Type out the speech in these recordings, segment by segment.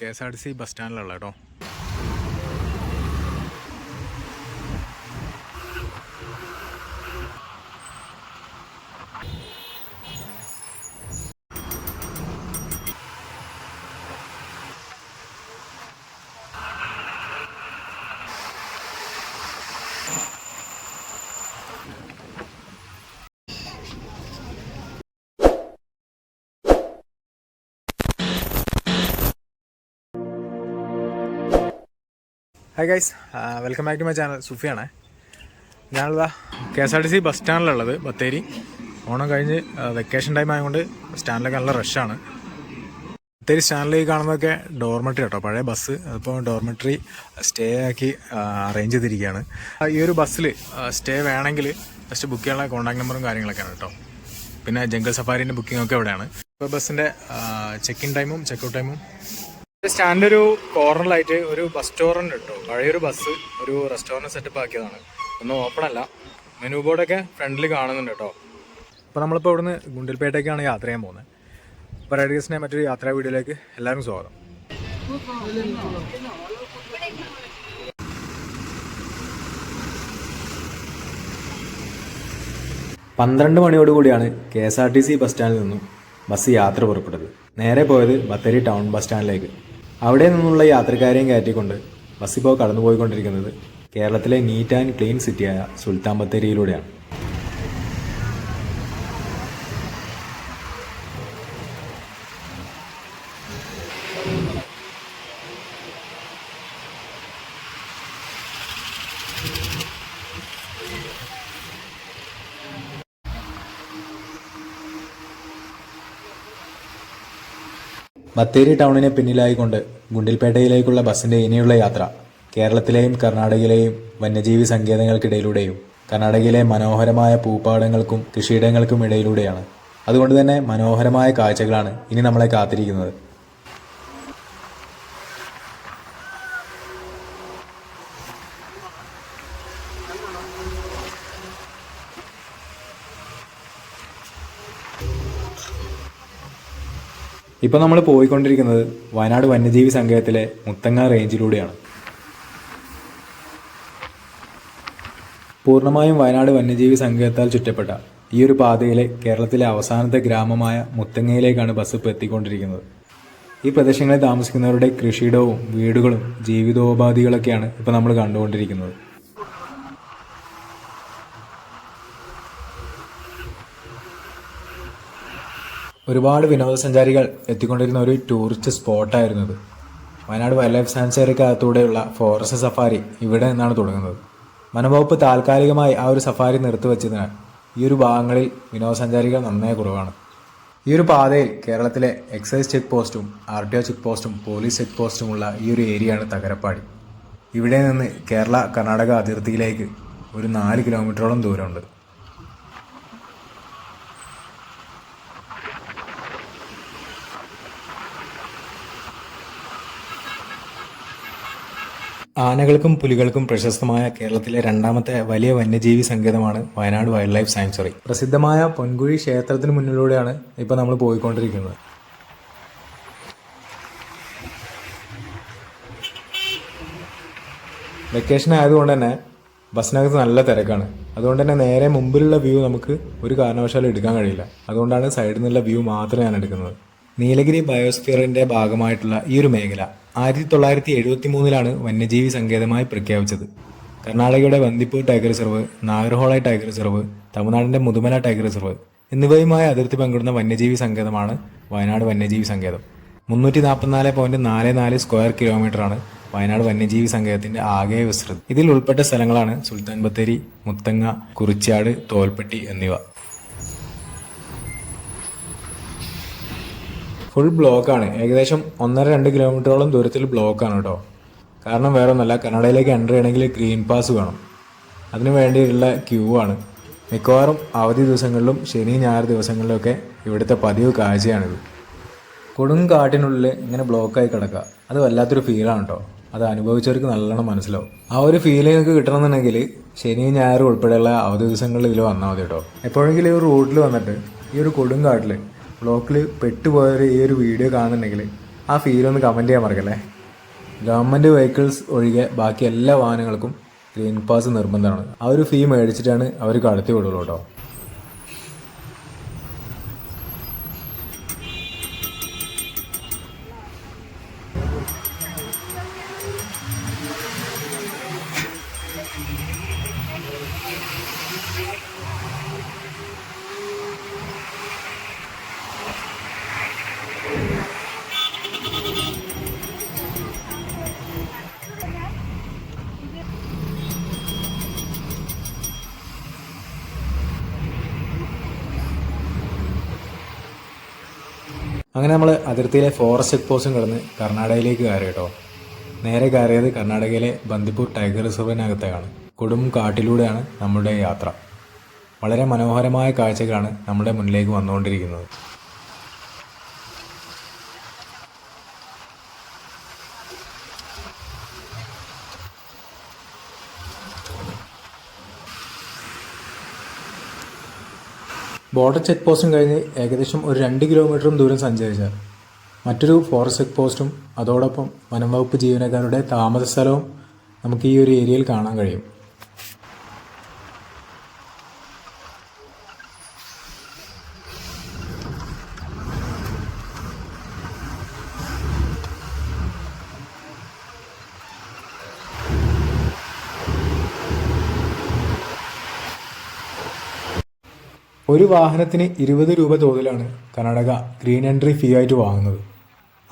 K S R T C bus സ്റ്റാൻഡിലുള്ള കേട്ടോ. Hi guys welcome back to my channel സുഫിയാണ്. ഞാനിതാ K S R T C bus സ്റ്റാൻഡിലുള്ളത് Bathery. Onam കഴിഞ്ഞ് vacation time ആയതുകൊണ്ട് സ്റ്റാൻഡിലൊക്കെ നല്ല റഷാണ് ബത്തേരി സ്റ്റാൻഡിൽ കാണുന്നതൊക്കെ ഡോർമെട്രി കേട്ടോ പഴയ ബസ് അതിപ്പോൾ ഡോർമെട്രി സ്റ്റേ ആക്കി അറേഞ്ച് ചെയ്തിരിക്കുകയാണ്. ഈ ഒരു ബസ്സിൽ സ്റ്റേ വേണമെങ്കിൽ ജസ്റ്റ് ബുക്ക് ചെയ്യാനുള്ള കോൺടാക്ട് നമ്പറും കാര്യങ്ങളൊക്കെയാണ് കേട്ടോ. പിന്നെ ജംഗിൾ സഫാരിന്റെ ബുക്കിംഗ് ഒക്കെ ഇവിടെയാണ്. ഇപ്പോൾ ബസ്സിന്റെ ചെക്ക് ഇൻ ടൈമും ചെക്ക് ഔട്ട് ടൈമും സ്റ്റാൻഡിന്റെ ഒരു കോർണറിലായിട്ട് ഒരു ബസ് സ്റ്റോറന്റ് കേട്ടോ. പഴയൊരു ബസ് ഒരു റെസ്റ്റോറന്റ് സെറ്റപ്പ് ആക്കിയതാണ് ഒന്നും ഓപ്പൺ അല്ല മെനു ബോർഡൊക്കെ ഫ്രണ്ടിൽ കാണുന്നുണ്ട് കേട്ടോ. അപ്പോൾ നമ്മളിപ്പോൾ ഇവിടുന്ന് ഗുണ്ടിൽപേട്ടേക്കാണ് യാത്ര ചെയ്യാൻ പോകുന്നത് അപ്പോൾ റൈഡേഴ്സിനെ മറ്റൊരു യാത്രാ വീഡിയോയിലേക്ക് എല്ലാവരും സ്വാഗതം. പന്ത്രണ്ട് മണിയോടുകൂടിയാണ് K S R T C bus സ്റ്റാൻഡിൽ നിന്നും ബസ് യാത്ര പുറപ്പെട്ടത്. നേരെ പോയത് ബത്തേരി ടൗൺ ബസ് സ്റ്റാൻഡിലേക്ക്. അവിടെ നിന്നുള്ള യാത്രക്കാരെയും കയറ്റിക്കൊണ്ട് ബസ് ഇപ്പോൾ കടന്നുപോയിക്കൊണ്ടിരിക്കുന്നത് കേരളത്തിലെ നീറ്റ് ആൻഡ് ക്ലീൻ സിറ്റിയായ സുൽത്താൻ ബത്തേരിയിലൂടെയാണ്. ബത്തേരി ടൗണിനെ പിന്നിലായിക്കൊണ്ട് ഗുണ്ടിൽപേട്ടയിലേക്കുള്ള ബസിന്റെ ഇനിയുള്ള യാത്ര കേരളത്തിലെയും കർണാടകയിലെയും വന്യജീവി സങ്കേതങ്ങൾക്കിടയിലൂടെയും കർണാടകയിലെ മനോഹരമായ പൂപ്പാടങ്ങൾക്കും കൃഷിയിടങ്ങൾക്കും ഇടയിലൂടെയാണ്. അതുകൊണ്ട് തന്നെ മനോഹരമായ കാഴ്ചകളാണ് ഇനി നമ്മളെ കാത്തിരിക്കുന്നത്. ഇപ്പോൾ നമ്മൾ പോയിക്കൊണ്ടിരിക്കുന്നത് വയനാട് വന്യജീവി സങ്കേതത്തിലെ മുത്തങ്ങ റേഞ്ചിലൂടെയാണ്. പൂർണമായും വയനാട് വന്യജീവി സങ്കേതത്താൽ ചുറ്റപ്പെട്ട ഈ ഒരു പാതയിലെ കേരളത്തിലെ അവസാനത്തെ ഗ്രാമമായ മുത്തങ്ങയിലേക്കാണ് ബസ് ഇപ്പോൾ എത്തിക്കൊണ്ടിരിക്കുന്നത്. ഈ പ്രദേശങ്ങളിൽ താമസിക്കുന്നവരുടെ കൃഷിയിടവും വീടുകളും ജീവിതോപാധികളൊക്കെയാണ് ഇപ്പോൾ നമ്മൾ കണ്ടുകൊണ്ടിരിക്കുന്നത്. ഒരുപാട് വിനോദസഞ്ചാരികൾ എത്തിക്കൊണ്ടിരുന്ന ഒരു ടൂറിസ്റ്റ് സ്പോട്ടായിരുന്നു ഇത് വയനാട് വൈൽഡ് ലൈഫ് സാങ്ച്വറിക്കകത്തൂടെയുള്ള ഫോറസ്റ്റ് സഫാരി ഇവിടെ നിന്നാണ് തുടങ്ങുന്നത്. വനംവകുപ്പ് താൽക്കാലികമായി ആ ഒരു സഫാരി നിർത്തിവെച്ചതിനാൽ ഈ ഒരു ഭാഗങ്ങളിൽ വിനോദസഞ്ചാരികൾ നന്നായി കുറവാണ്. ഈ ഒരു പാതയിൽ കേരളത്തിലെ എക്സൈസ് ചെക്ക് പോസ്റ്റും ആർ ടി ഒ ചെക്ക് പോസ്റ്റും പോലീസ് ചെക്ക് പോസ്റ്റുമുള്ള ഈ ഒരു ഏരിയയാണ് തകരപ്പാടി. ഇവിടെ നിന്ന് കേരള കർണാടക അതിർത്തിയിലേക്ക് ഒരു നാല് കിലോമീറ്ററോളം ദൂരമുണ്ട്. ആനകൾക്കും പുലികൾക്കും പ്രശസ്തമായ കേരളത്തിലെ രണ്ടാമത്തെ വലിയ വന്യജീവി സങ്കേതമാണ് വയനാട് വൈൽഡ് ലൈഫ് സാങ്ച്വറി. പ്രസിദ്ധമായ പൊൻകുഴി ക്ഷേത്രത്തിന് മുന്നിലൂടെയാണ് ഇപ്പോൾ നമ്മൾ പോയിക്കൊണ്ടിരിക്കുന്നത്. വെക്കേഷൻ ആയതുകൊണ്ട് തന്നെ ബസ്സിനകത്ത് നല്ല തിരക്കാണ്. അതുകൊണ്ട് തന്നെ നേരെ മുമ്പിലുള്ള വ്യൂ നമുക്ക് ഒരു കാരണവശാലും എടുക്കാൻ കഴിയില്ല. അതുകൊണ്ടാണ് സൈഡിൽ നിന്നുള്ള വ്യൂ മാത്രമേ ഞാൻ എടുക്കുന്നത്. നീലഗിരി ബയോസ്ഫിയറിന്റെ ഭാഗമായിട്ടുള്ള ഈ ഒരു മേഖല. ആയിരത്തി തൊള്ളായിരത്തി എഴുപത്തി മൂന്നിലാണ് വന്യജീവി സങ്കേതമായി പ്രഖ്യാപിച്ചത്. കർണാടകയുടെ Bandipur tiger reserve Nagarhole tiger reserve തമിഴ്നാടിന്റെ മുതുമല ടൈഗർ റിസർവ് എന്നിവയുമായി അതിർത്തി പങ്കിടുന്ന വന്യജീവി സങ്കേതമാണ് വയനാട് വന്യജീവി സങ്കേതം. മുന്നൂറ്റി നാൽപ്പത്തിനാല് പോയിന്റ് നാല് നാല് സ്ക്വയർ കിലോമീറ്ററാണ് വയനാട് വന്യജീവി സങ്കേതത്തിന്റെ ആകെ വിസ്തൃതി. ഇതിൽ ഉൾപ്പെട്ട സ്ഥലങ്ങളാണ് സുൽത്താൻ ബത്തേരി മുത്തങ്ങ കുറിച്ചാട് തോൽപ്പെട്ടി എന്നിവ. ഫുൾ ബ്ലോക്കാണ് ഏകദേശം ഒന്നര രണ്ട് കിലോമീറ്ററോളം ദൂരത്തിൽ ബ്ലോക്കാണ് കേട്ടോ കാരണം വേറെ ഒന്നല്ല കന്നഡയിലേക്ക് എന്റർ ചെയ്യണമെങ്കിൽ ഗ്രീൻ പാസ് വേണം. അതിനു വേണ്ടിയിട്ടുള്ള ക്യൂ ആണ്. മിക്കവാറും അവധി ദിവസങ്ങളിലും ശനി ഞായർ ദിവസങ്ങളിലൊക്കെ ഇവിടുത്തെ പതിവ് കാഴ്ചയാണിത്. കൊടും കാട്ടിനുള്ളിൽ ഇങ്ങനെ ബ്ലോക്കായി കിടക്കുക അത് വല്ലാത്തൊരു ഫീലാണ് കേട്ടോ അത് അനുഭവിച്ചവർക്ക് നല്ലോണം മനസ്സിലാവും. ആ ഒരു ഫീൽ നിങ്ങൾക്ക് കിട്ടണമെന്നുണ്ടെങ്കിൽ ശനി ഞായർ ഉൾപ്പെടെയുള്ള അവധി ദിവസങ്ങളിൽ ഇതിൽ വന്നാൽ മതി കേട്ടോ എപ്പോഴെങ്കിലും ഈ റൂട്ടിൽ വന്നിട്ട് ഈ ഒരു കൊടുങ്കാട്ടിൽ ബ്ലോക്കിൽ പെട്ടുപോയവർ ഈ ഒരു വീഡിയോ കാണുന്നുണ്ടെങ്കിൽ ആ ഫീൽ ഒന്ന് കമന്റ് ചെയ്യാൻ മറക്കല്ലേ? ഗവൺമെന്റ് വെഹിക്കിൾസ് ഒഴികെ ബാക്കി എല്ലാ വാഹനങ്ങൾക്കും ഗ്രീൻ പാസ് നിർബന്ധമാണ്. ആ ഒരു ഫീ മേടിച്ചിട്ടാണ് അവർ കടത്തി വിടുള്ളൂ കേട്ടോ. അങ്ങനെ നമ്മൾ അതിർത്തിയിലെ ഫോറസ്റ്റ് ചെക്ക് പോസ്റ്റും കടന്ന് കർണാടകയിലേക്ക് കയറി കേട്ടോ. നേരെ കയറിയത് കർണാടകയിലെ ബന്ദിപ്പൂർ ടൈഗർ റിസർവിനകത്തേക്കാണ് കൊടും കാട്ടിലൂടെയാണ് നമ്മുടെ യാത്ര. വളരെ മനോഹരമായ കാഴ്ചകളാണ് നമ്മുടെ മുന്നിലേക്ക് വന്നുകൊണ്ടിരിക്കുന്നത്. ബോർഡർ ചെക്ക് പോസ്റ്റും കഴിഞ്ഞ് ഏകദേശം ഒരു രണ്ട് കിലോമീറ്ററും ദൂരം സഞ്ചരിച്ചാൽ മറ്റൊരു ഫോറസ്റ്റ് ചെക്ക് പോസ്റ്റും അതോടൊപ്പം വനം വകുപ്പ് ജീവനക്കാരുടെ താമസ സ്ഥലവും നമുക്ക് ഈ ഒരു ഏരിയയിൽ കാണാൻ കഴിയും. ഒരു വാഹനത്തിന് ഇരുപത് രൂപ തോതിലാണ് കർണാടക ഗ്രീൻ എൻട്രി ഫീ ആയിട്ട് വാങ്ങുന്നത്.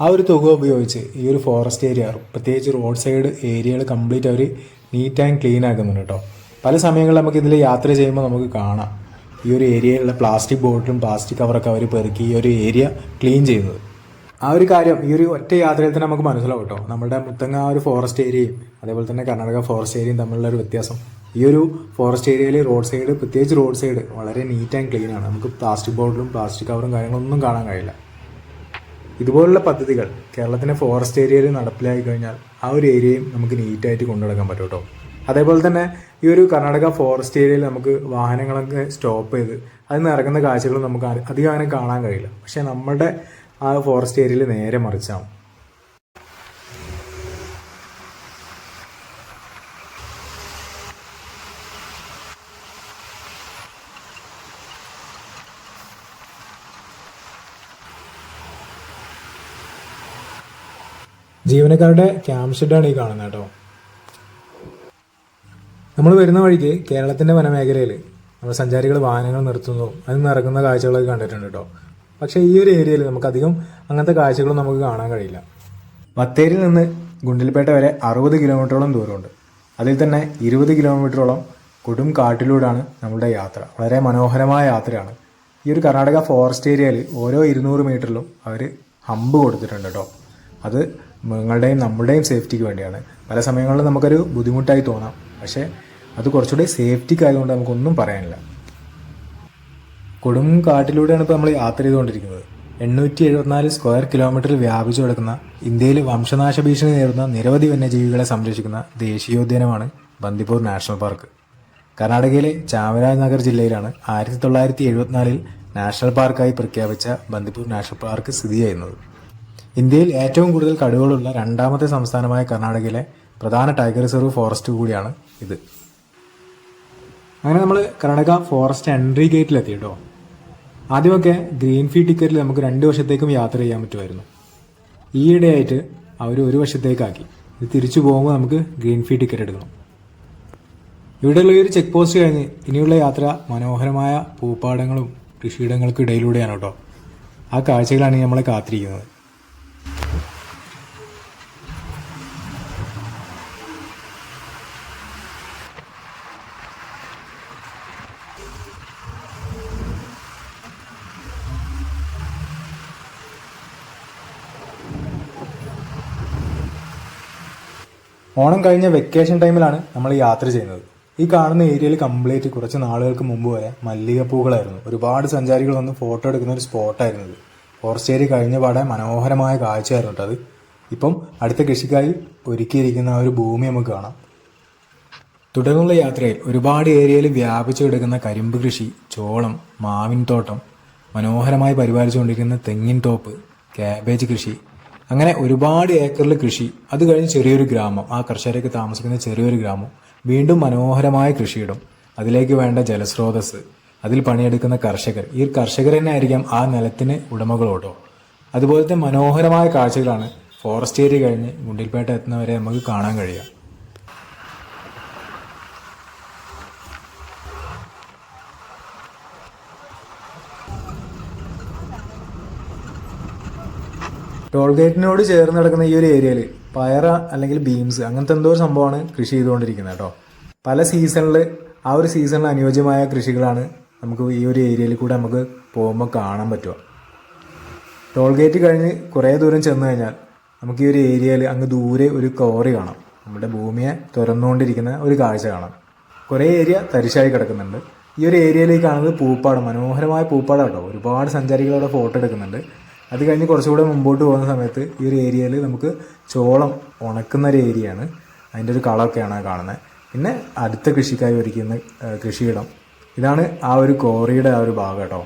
ആ ഒരു തുക ഉപയോഗിച്ച് ഈ ഒരു ഫോറസ്റ്റ് ഏരിയ പ്രത്യേകിച്ച് റോഡ് സൈഡ് ഏരിയകൾ കംപ്ലീറ്റ് അവർ നീറ്റ് ആൻഡ് ക്ലീൻ ആക്കുന്നുണ്ട് കേട്ടോ പല സമയങ്ങളിൽ നമുക്ക് ഇതിൽ യാത്ര ചെയ്യുമ്പോൾ നമുക്ക് കാണാം. ഈ ഒരു ഏരിയയിലുള്ള പ്ലാസ്റ്റിക് ബോട്ടിലും പ്ലാസ്റ്റിക് കവറൊക്കെ അവർ പെറുക്കി ഈ ഒരു ഏരിയ ക്ലീൻ ചെയ്യുന്നത്. ആ ഒരു കാര്യം ഈ ഒരു ഒറ്റ യാത്രയിൽ തന്നെ നമുക്ക് മനസ്സിലാവും കേട്ടോ നമ്മുടെ മുത്തങ്ങ ഒരു ഫോറസ്റ്റ് ഏരിയയും അതേപോലെ തന്നെ കർണാടക ഫോറസ്റ്റ് ഏരിയയും തമ്മിലുള്ള ഒരു വ്യത്യാസം. ഈ ഒരു ഫോറസ്റ്റ് ഏരിയയിൽ റോഡ് സൈഡ് പ്രത്യേകിച്ച് റോഡ് സൈഡ് വളരെ നീറ്റ് ആൻഡ് ക്ലീൻ ആണ്. നമുക്ക് പ്ലാസ്റ്റിക് ബോട്ടിലും പ്ലാസ്റ്റിക് കവറും കാര്യങ്ങളൊന്നും കാണാൻ കഴിയില്ല. ഇതുപോലുള്ള പദ്ധതികൾ കേരളത്തിന്റെ ഫോറസ്റ്റ് ഏരിയയിൽ നടപ്പിലായി കഴിഞ്ഞാൽ ആ ഒരു ഏരിയയും നമുക്ക് നീറ്റായിട്ട് കൊണ്ടുനടക്കാൻ പറ്റും കേട്ടോ. അതേപോലെ തന്നെ ഈ ഒരു കർണാടക ഫോറസ്റ്റ് ഏരിയയിൽ നമുക്ക് വാഹനങ്ങളൊക്കെ സ്റ്റോപ്പ് ചെയ്ത് അതിൽ നിന്ന് ഇറങ്ങുന്ന കാഴ്ചകൾ നമുക്ക് അധികം അങ്ങനെ കാണാൻ കഴിയില്ല. പക്ഷേ നമ്മുടെ ആ ഫോറസ്റ്റ് ഏരിയയിൽ നേരെ മറിച്ചാവും. ജീവനക്കാരുടെ ക്യാമ്പ് ഷെഡാണ് ഈ കാണുന്നത് കേട്ടോ. നമ്മൾ വരുന്ന വഴിക്ക് കേരളത്തിന്റെ വനമേഖലയിൽ നമ്മൾ സഞ്ചാരികൾ വാഹനങ്ങൾ നിർത്തുന്നു. അതിൽ നിന്ന് ഇറങ്ങുന്ന കാഴ്ചകളൊക്കെ കണ്ടിട്ടുണ്ട് കേട്ടോ. പക്ഷേ ഈ ഒരു ഏരിയയിൽ നമുക്കധികം അങ്ങനത്തെ കാഴ്ചകളും നമുക്ക് കാണാൻ കഴിയില്ല. ബത്തേരിയിൽ നിന്ന് ഗുണ്ടിൽപേട്ട വരെ അറുപത് കിലോമീറ്ററോളം ദൂരമുണ്ട്. അതിൽ തന്നെ ഇരുപത് കിലോമീറ്ററോളം കൊടും കാട്ടിലൂടെയാണ് നമ്മുടെ യാത്ര. വളരെ മനോഹരമായ യാത്രയാണ്. ഈ ഒരു കർണാടക ഫോറസ്റ്റ് ഏരിയയിൽ ഓരോ ഇരുന്നൂറ് മീറ്ററിലും അവർ ഹമ്പ് കൊടുത്തിട്ടുണ്ട് കേട്ടോ. അത് മൃഗങ്ങളുടെയും നമ്മുടെയും സേഫ്റ്റിക്ക് വേണ്ടിയാണ്. പല സമയങ്ങളിലും നമുക്കൊരു ബുദ്ധിമുട്ടായി തോന്നാം. പക്ഷേ അത് കുറച്ചുകൂടി സേഫ്റ്റിക്ക് ആയതുകൊണ്ട് നമുക്കൊന്നും പറയാനില്ല. കൊടും കാട്ടിലൂടെയാണ് ഇപ്പോൾ നമ്മൾ യാത്ര ചെയ്തുകൊണ്ടിരിക്കുന്നത്. എണ്ണൂറ്റി എഴുപത്തിനാല് സ്ക്വയർ കിലോമീറ്ററിൽ വ്യാപിച്ചു കിടക്കുന്ന ഇന്ത്യയിൽ വംശനാശ ഭീഷണി നേരിടുന്ന നിരവധി വന്യജീവികളെ സംരക്ഷിക്കുന്ന ദേശീയോദ്യാനമാണ് ബന്ദിപ്പൂർ നാഷണൽ പാർക്ക്. കർണാടകയിലെ ചാമരാജനഗർ ജില്ലയിലാണ് ആയിരത്തി തൊള്ളായിരത്തി എഴുപത്തിനാലിൽ നാഷണൽ പാർക്കായി പ്രഖ്യാപിച്ച ബന്ദിപ്പൂർ നാഷണൽ പാർക്ക് സ്ഥിതി ചെയ്യുന്നത്. ഇന്ത്യയിൽ ഏറ്റവും കൂടുതൽ കടുവകളുള്ള രണ്ടാമത്തെ സംസ്ഥാനമായ കർണാടകയിലെ പ്രധാന ടൈഗർ റിസർവ് ഫോറസ്റ്റ് കൂടിയാണ് ഇത്. അങ്ങനെ നമ്മൾ കർണാടക ഫോറസ്റ്റ് എൻട്രി ഗേറ്റിലെത്തി കേട്ടോ ആദ്യമൊക്കെ ഗ്രീൻ ഫീ ടിക്കറ്റിൽ നമുക്ക് രണ്ട് വർഷത്തേക്കും യാത്ര ചെയ്യാൻ പറ്റുമായിരുന്നു. ഈയിടെയായിട്ട് അവർ ഒരു വർഷത്തേക്കാക്കി ഇത് തിരിച്ചു പോകുമ്പോൾ നമുക്ക് ഗ്രീൻ ഫീ ടിക്കറ്റ് എടുക്കണം. ഇവിടെയുള്ള ഒരു ചെക്ക് പോസ്റ്റ് കഴിഞ്ഞ് ഇനിയുള്ള യാത്ര മനോഹരമായ പൂപ്പാടങ്ങളും കൃഷിയിടങ്ങൾക്കും ഇടയിലൂടെയാണ് കേട്ടോ. ആ കാഴ്ചകളാണ് നമ്മളെ കാത്തിരിക്കുന്നത്. ഓണം കഴിഞ്ഞ വെക്കേഷൻ ടൈമിലാണ് നമ്മൾ യാത്ര ചെയ്യുന്നത്. ഈ കാണുന്ന ഏരിയയിൽ കംപ്ലീറ്റ് കുറച്ച് നാളുകൾക്ക് മുമ്പ് വരെ മല്ലികപ്പൂക്കളായിരുന്നു. ഒരുപാട് സഞ്ചാരികൾ വന്ന് ഫോട്ടോ എടുക്കുന്ന ഒരു സ്പോട്ടായിരുന്നു ഇത്. ഫോറസ്റ്റ് ഏരിയ കഴിഞ്ഞ പാടെ മനോഹരമായ കാഴ്ചയായിരുന്നു കേട്ടോ അത്. ഇപ്പം അടുത്ത കൃഷിക്കായി ഒരുക്കിയിരിക്കുന്ന ഒരു ഭൂമി നമുക്ക് കാണാം. തുടർന്നുള്ള യാത്രയിൽ ഒരുപാട് ഏരിയയിൽ വ്യാപിച്ചു കിടക്കുന്ന കരിമ്പ് കൃഷി ചോളം മാവിൻ തോട്ടം മനോഹരമായി പരിപാലിച്ചുകൊണ്ടിരിക്കുന്ന തെങ്ങിൻ തോപ്പ് കാബേജ് കൃഷി അങ്ങനെ ഒരുപാട് ഏക്കറിൽ കൃഷി. അത് കഴിഞ്ഞ് ചെറിയൊരു ഗ്രാമം. ആ കർഷകരൊക്കെ താമസിക്കുന്ന ചെറിയൊരു ഗ്രാമം. വീണ്ടും മനോഹരമായ കൃഷിയിടും. അതിലേക്ക് വേണ്ട ജലസ്രോതസ് അതിൽ പണിയെടുക്കുന്ന കർഷകർ. ഈ കർഷകർ തന്നെ ആയിരിക്കാം ആ നിലത്തിന് ഉടമകളോട്ടോ അതുപോലത്തെ മനോഹരമായ കാഴ്ചകളാണ് ഫോറസ്റ്റ് ഏരിയ കഴിഞ്ഞ് ഗുണ്ടിൽപേട്ട എത്തുന്നവരെ നമുക്ക് കാണാൻ കഴിയുക. ടോൾ ഗേറ്റിനോട് ചേർന്ന് കിടക്കുന്ന ഈ ഒരു ഏരിയയിൽ പയറ അല്ലെങ്കിൽ ബീംസ് അങ്ങനത്തെ എന്തോ ഒരു സംഭവമാണ് കൃഷി ചെയ്തുകൊണ്ടിരിക്കുന്നത് കേട്ടോ. പല സീസണിൽ ആ ഒരു സീസണിൽ അനുയോജ്യമായ കൃഷികളാണ് നമുക്ക് ഈ ഒരു ഏരിയയിൽ കൂടെ നമുക്ക് പോകുമ്പോൾ കാണാൻ പറ്റുക. ടോൾ ഗേറ്റ് കഴിഞ്ഞ് കുറേ ദൂരം ചെന്ന് കഴിഞ്ഞാൽ നമുക്ക് ഈ ഒരു ഏരിയയിൽ അങ്ങ് ദൂരെ ഒരു കോറി കാണാം. നമ്മുടെ ഭൂമിയെ തുറന്നുകൊണ്ടിരിക്കുന്ന ഒരു കാഴ്ച കാണാം. കുറേ ഏരിയ തരിശായി കിടക്കുന്നുണ്ട്. ഈ ഒരു ഏരിയയിലേക്ക് കാണുന്നത് പൂപ്പാടം മനോഹരമായ പൂപ്പാടം കേട്ടോ ഒരുപാട് സഞ്ചാരികൾ അവിടെ ഫോട്ടോ എടുക്കുന്നുണ്ട്. അത് കഴിഞ്ഞ് കുറച്ചുകൂടെ മുമ്പോട്ട് പോകുന്ന സമയത്ത് ഈ ഒരു ഏരിയയിൽ നമുക്ക് ചോളം ഉണക്കുന്ന ഒരു ഏരിയയാണ്. അതിന്റെ ഒരു കളമൊക്കെയാണ് കാണുന്നത് പിന്നെ അടുത്ത കൃഷിക്കായി ഒരുക്കുന്ന കൃഷിയിടം. ഇതാണ് ആ ഒരു കോറിയുടെ ആ ഒരു ഭാഗം കേട്ടോ.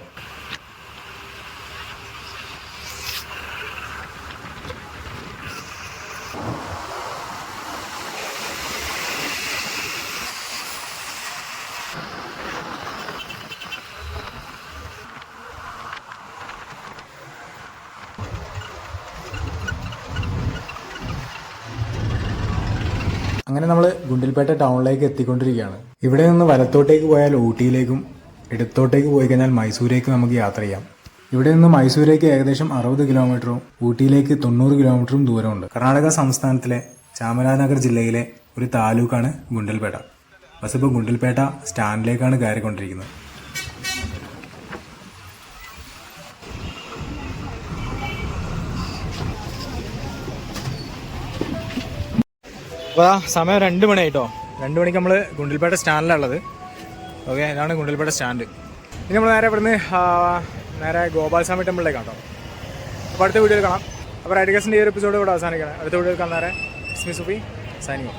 അങ്ങനെ നമ്മൾ ഗുണ്ടിൽപേട്ട ടൗണിലേക്ക് എത്തിക്കൊണ്ടിരിക്കുകയാണ്. ഇവിടെ നിന്ന് വലത്തോട്ടേക്ക് പോയാൽ ഊട്ടിയിലേക്കും ഇടത്തോട്ടേക്ക് പോയി കഴിഞ്ഞാൽ മൈസൂരേക്ക് നമുക്ക് യാത്ര ചെയ്യാം. ഇവിടെ നിന്ന് മൈസൂരേക്ക് ഏകദേശം അറുപത് കിലോമീറ്ററും ഊട്ടിയിലേക്ക് തൊണ്ണൂറ് കിലോമീറ്ററും ദൂരമുണ്ട്. കർണാടക സംസ്ഥാനത്തിലെ ചാമരാനഗർ ജില്ലയിലെ ഒരു താലൂക്കാണ് ഗുണ്ടൽപേട്ട. ബസ് ഇപ്പോൾ ഗുണ്ടൽപേട്ട സ്റ്റാൻഡിലേക്കാണ് കയറിക്കൊണ്ടിരിക്കുന്നത്. അപ്പോൾ സമയം രണ്ട് മണിയായിട്ടോ രണ്ട് മണിക്ക് നമ്മൾ ഗുണ്ടിൽപേട്ട സ്റ്റാൻഡിലുള്ളത് ഓക്കെ ഇതാണ് ഗുണ്ടിൽപേട്ട സ്റ്റാൻഡ്. ഇനി നമ്മൾ നേരെ ഇവിടുന്ന് നേരെ ഗോപാൽ സ്വാമി ടെമ്പിളിലേക്ക് കേട്ടോ. അപ്പോൾ അടുത്ത വീഡിയോയിൽ കാണാം. അപ്പോൾ റൈഡിക്കേഴ്സിന്റെ ഈ ഒരു എപ്പിസോഡ് ഇവിടെ അവസാനിക്കണം അടുത്ത വീഡിയോയിൽ കാണാൻ നേരെ. സ്മി സുഫി സൈനിങ്